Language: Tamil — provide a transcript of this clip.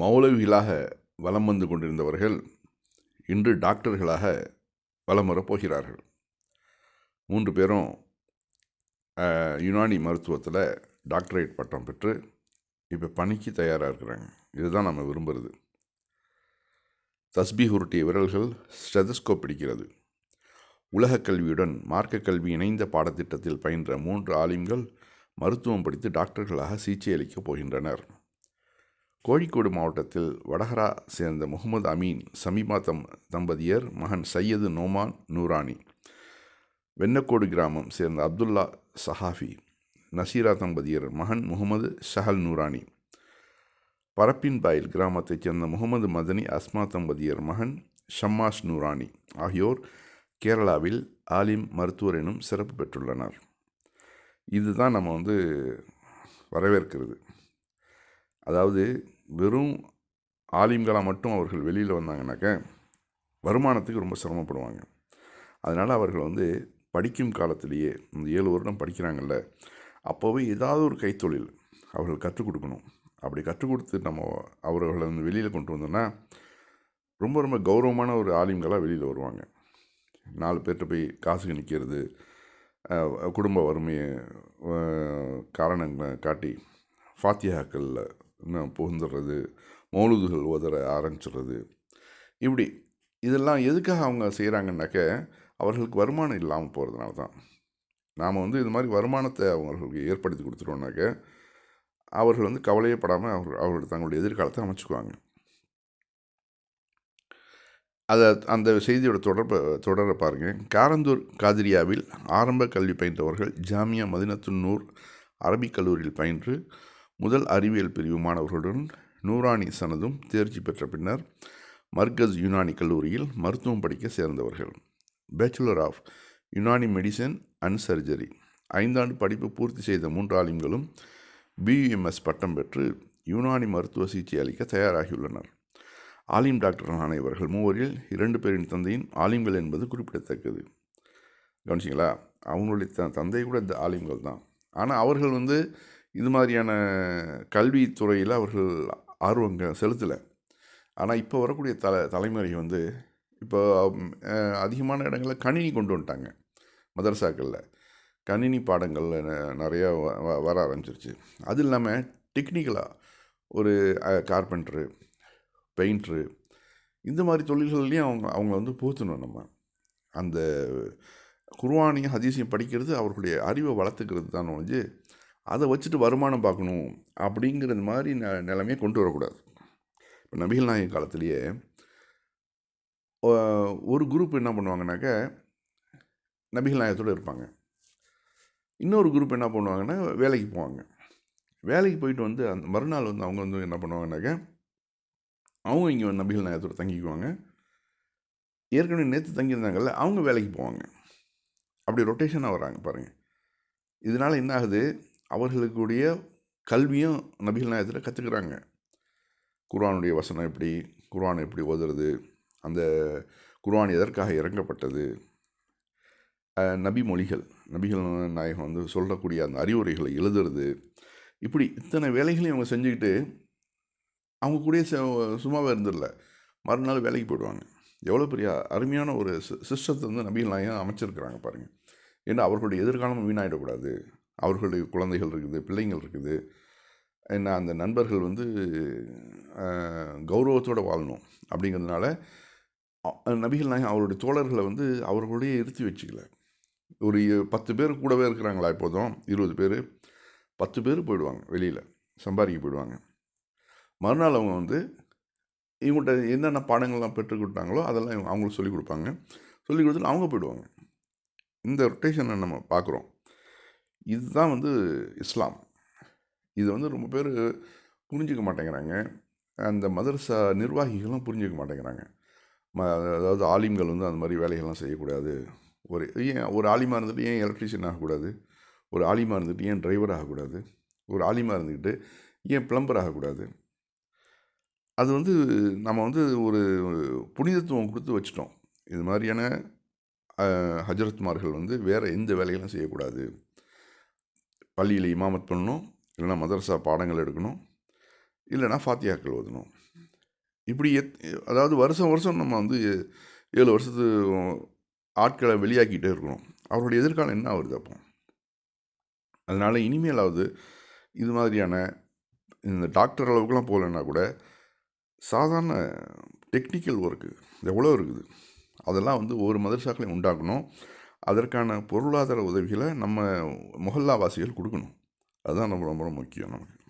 மௌலவிகளாக வலம் வந்து கொண்டிருந்தவர்கள் இன்று டாக்டர்களாக வலம் வரப்போகிறார்கள் மூன்று பேரும் யுனானி மருத்துவத்தில் டாக்டரேட் பட்டம் பெற்று இப்போ பணிக்கு தயாராக இருக்கிறாங்க. இதுதான் நம்ம விரும்புகிறது தஸ்பி உருட்டிய விரல்கள் ஸ்டெதஸ்கோப் பிடிக்கிறது. உலகக் கல்வியுடன் மார்க்க கல்வி இணைந்த பாடத்திட்டத்தில் பயின்ற மூன்று ஆலிம்கள் மருத்துவம் படித்து டாக்டர்களாக சிகிச்சை அளிக்கப் போகின்றனர். கோழிக்கோடு மாவட்டத்தில் வடகரா சேர்ந்த முகமது அமீன் சமீபா தம் தம்பதியர் மகன் சையது நோமான் நூரானி வெண்ணக்கோடு கிராமம் சேர்ந்த அப்துல்லா சஹாஃபி நசீரா தம்பதியர் மகன் முகமது ஷஹல் நூரானி பரப்பின்பாயில் கிராமத்தைச் சேர்ந்த முகமது மதனி அஸ்மா தம்பதியர் மகன் ஷம்மாஷ் நூரானி ஆகியோர் கேரளாவில் ஆலிம் மருத்துவர் எனும் சிறப்பு பெற்றுள்ளனர். இதுதான் நம்ம வந்து வரவேற்கிறது. அதாவது வெறும் ஆலிம்களாக மட்டும் அவர்கள் வெளியில் வந்தாங்கனாக்க வருமானத்துக்கு ரொம்ப சிரமப்படுவாங்க. அதனால் அவர்கள் வந்து படிக்கும் காலத்திலேயே இந்த ஏழு வருடம் படிக்கிறாங்கல்ல அப்போவே ஏதாவது ஒரு கைத்தொழில் அவர்கள் கற்றுக் கொடுக்கணும். அப்படி கற்றுக் கொடுத்து நம்ம அவர்களை வந்து வெளியில் கொண்டு வந்தோம்னா ரொம்ப ரொம்ப கௌரவமான ஒரு ஆலிம்களாக வெளியில் வருவாங்க. நாலு பேர்கிட்ட போய் காசுக்கு நிற்கிறது குடும்ப வறுமையை காரணங்களை காட்டி ஃபாத்தியாக்களில் இன்னும் புகுந்துடுறது மௌலுதுகள் ஓதற ஆரம்பிச்சிடுறது. இப்படி இதெல்லாம் எதுக்காக அவங்க செய்கிறாங்கன்னாக்க அவர்களுக்கு வருமானம் இல்லாமல் போகிறதுனால தான். நாம் வந்து இது மாதிரி வருமானத்தை அவர்களுக்கு ஏற்படுத்தி கொடுத்துட்டோம்னாக்க அவர்கள் வந்து கவலையே படாமல் அவர்கள் அவர்கள் தங்களுடைய எதிர்காலத்தை அமைச்சுக்குவாங்க. அதை அந்த செய்தியோட தொடர்பை தொடர பாருங்கள் காரந்தூர் காதிரியாவில் ஆரம்ப கல்வி பயின்றவர்கள் ஜாமியா மதினத்துன் நூர் அரபிக் கல்லூரியில் பயின்று முதல் அறிவியல் பிரிவு மாணவர்களுடன் நூரானி சனதும் தேர்ச்சி பெற்ற பின்னர் மர்கஸ் யுனானி கல்லூரியில் மருத்துவம் படிக்க சேர்ந்தவர்கள். Bachelor of Unani medicine and surgery ஐந்தாண்டு படிப்பு பூர்த்தி செய்த மூன்று ஆலிம்களும் பியூஎம்எஸ் பட்டம் பெற்று யுனானி மருத்துவ சிகிச்சை அளிக்க தயாராகியுள்ளனர். ஆலிம் டாக்டர்களான இவர்கள் மூவரில் இரண்டு பேரின் தந்தையின் ஆலிம்கள் என்பது குறிப்பிடத்தக்கது. கவனிச்சிங்களா? அவங்களுடைய த தந்தை கூட இந்த ஆலிம்கள் தான் ஆனால் அவர்கள் வந்து இது மாதிரியான கல்வித்துறையில் அவர்கள் ஆர்வங்க செலுத்தலை. ஆனால் இப்போ வரக்கூடிய தல தலைமுறை வந்து இப்போ அதிகமான இடங்களில் கணினி கொண்டு வந்துட்டாங்க மதரசாக்களில். கணினி பாடங்கள் ந- நிறையா வ- வ- வர ஆரம்பிச்சிருச்சு. அது இல்லாமல் டெக்னிக்கலாக ஒரு கார்பெண்டரு பெயிண்ட்ரு இந்த மாதிரி தொழில்கள்லையும் அவங்க அவங்கள வந்து புகுத்தணும் நம்ம. அந்த குர்ஆனையும் ஹதீஸையும் படிக்கிறது அவர்களுடைய அறிவை வளர்த்துக்கிறது தான் ஒழிஞ்சு அதை வச்சுட்டு வருமானம் பார்க்கணும் அப்படிங்கிறது மாதிரி ந நிலைமையை கொண்டு வரக்கூடாது. இப்போ நபிகள் நாயகம் காலத்திலேயே ஒரு குரூப் என்ன பண்ணுவாங்கனாக்க நபிகள் நாயகத்தோடு இருப்பாங்க. இன்னொரு குரூப் என்ன பண்ணுவாங்கன்னா வேலைக்கு போவாங்க. வேலைக்கு போயிட்டு வந்து அந்த மறுநாள் வந்து அவங்க வந்து என்ன பண்ணுவாங்கனாக்க அவங்க இங்கே வந்து நபிகள் நாயகத்தோடு தங்கிக்குவாங்க. ஏற்கனவே நேற்று தங்கியிருந்தாங்கல்ல அவங்க வேலைக்கு போவாங்க. அப்படி ரொட்டேஷனாக வராங்க பாருங்கள் இதனால் என்ன ஆகுது? அவர்களுக்குடைய கல்வியும் நபிகள் நாயகத்தில் கற்றுக்குறாங்க குர்ஆனுடைய வசனம் எப்படி குர்ஆன் எப்படி ஓதுறது அந்த குர்ஆன் எதற்காக இறங்கப்பட்டது? நபி மொழிகள் நபிகள் நாயகம் வந்து சொல்லக்கூடிய அந்த அறிவுரைகளை எழுதுறது. இப்படி இத்தனை வேலைகளையும் அவங்க செஞ்சுக்கிட்டு அவங்க கூடயே ச- சும்மாவே இருந்துடல. மறுநாள் வேலைக்கு போயிடுவாங்க. எவ்வளோ பெரிய அருமையான ஒரு சிஸ்டத்தை வந்து நபிகள் நாயகம் அமைச்சிருக்கிறாங்க பாருங்கள் ஏன்னா அவர்களுடைய எதிர்காலம் வீணாயிடக்கூடாது. அவர்களுடைய குழந்தைகள் இருக்குது பிள்ளைங்கள் இருக்குது. என்ன அந்த நண்பர்கள் வந்து கௌரவத்தோடு வாழணும் அப்படிங்கிறதுனால நபிகள் நாயகம் அவருடைய தோழர்களை வந்து அவர்களுடைய இருத்தி வச்சுக்கல. ஒரு பத்து பேர் கூடவே இருக்கிறாங்களா இப்போதும்? இருபது பேர். பத்து பேர் போயிடுவாங்க வெளியில் சம்பாதிக்க போயிடுவாங்க. மறுநாள் அவங்க வந்து இவங்கள்ட்ட என்னென்ன பாடங்கள்லாம் பெற்றுக்கிட்டாங்களோ அதெல்லாம் இவங்க அவங்களுக்கு சொல்லிக் கொடுப்பாங்க. சொல்லிக் கொடுத்துட்டு அவங்க போயிடுவாங்க. இந்த ரொட்டேஷனை நம்ம பார்க்குறோம். இதுதான் வந்து இஸ்லாம். இது வந்து ரொம்ப பேர் புரிஞ்சுக்க மாட்டேங்கிறாங்க. அந்த மதரசா நிர்வாகிகளும் புரிஞ்சுக்க மாட்டேங்கிறாங்க. ம அதாவது ஆலிம்கள் வந்து அந்த மாதிரி வேலைகள்லாம் செய்யக்கூடாது. ஒரு ஏன் ஒரு ஆலிமாக இருந்துட்டு ஏன் எலக்ட்ரிஷியன் ஆகக்கூடாது? ஒரு ஆலிமாக இருந்துட்டு ஏன் டிரைவர் ஆகக்கூடாது? ஒரு ஆலிமாக இருந்துக்கிட்டு ஏன் பிளம்பர் ஆகக்கூடாது? அது வந்து நம்ம வந்து ஒரு புனிதத்துவம் கொடுத்து வச்சிட்டோம். இது மாதிரியான ஹஜரத்மார்கள் வந்து வேறு எந்த வேலைகளும் செய்யக்கூடாது. பள்ளியில் இமாமத் பண்ணணும் இல்லைன்னா மதரசா பாடங்கள் எடுக்கணும் இல்லைன்னா ஃபாத்தியாக்கள் ஓதணும். இப்படி எத் அதாவது வருஷம் வருஷம் நம்ம வந்து ஏழு வருஷத்து ஆட்களை வெளியாக்கிட்டே இருக்கணும். அவருடைய எதிர்காலம் என்ன வருது அப்போ? அதனால் இனிமேலாவது இது மாதிரியான இந்த டாக்டர் அளவுக்குலாம் போகலன்னா கூட சாதாரண டெக்னிக்கல் ஒர்க்கு எவ்வளோ இருக்குது? அதெல்லாம் வந்து ஒரு மதரசாக்களையும் உண்டாக்கணும். அதற்கான பொருளாதார உதவிகளை நம்ம மொஹல்லாவாசிகள் கொடுக்கணும். அதுதான் நம்ம ரொம்ப ரொம்ப முக்கியம் நமக்கு.